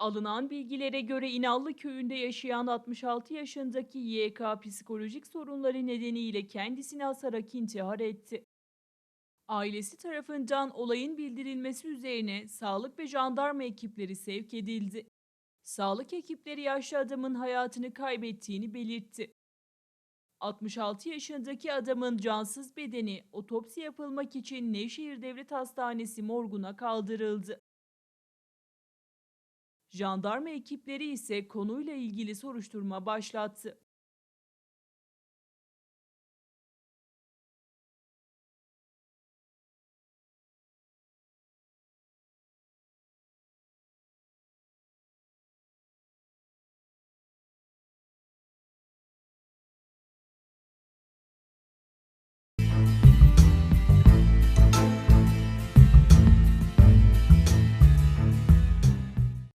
Alınan bilgilere göre İnallı köyünde yaşayan 66 yaşındaki YK psikolojik sorunları nedeniyle kendisini asarak intihar etti. Ailesi tarafından olayın bildirilmesi üzerine sağlık ve jandarma ekipleri sevk edildi. Sağlık ekipleri yaşlı adamın hayatını kaybettiğini belirtti. 66 yaşındaki adamın cansız bedeni otopsi yapılmak için Nevşehir Devlet Hastanesi morguna kaldırıldı. Jandarma ekipleri ise konuyla ilgili soruşturma başlattı.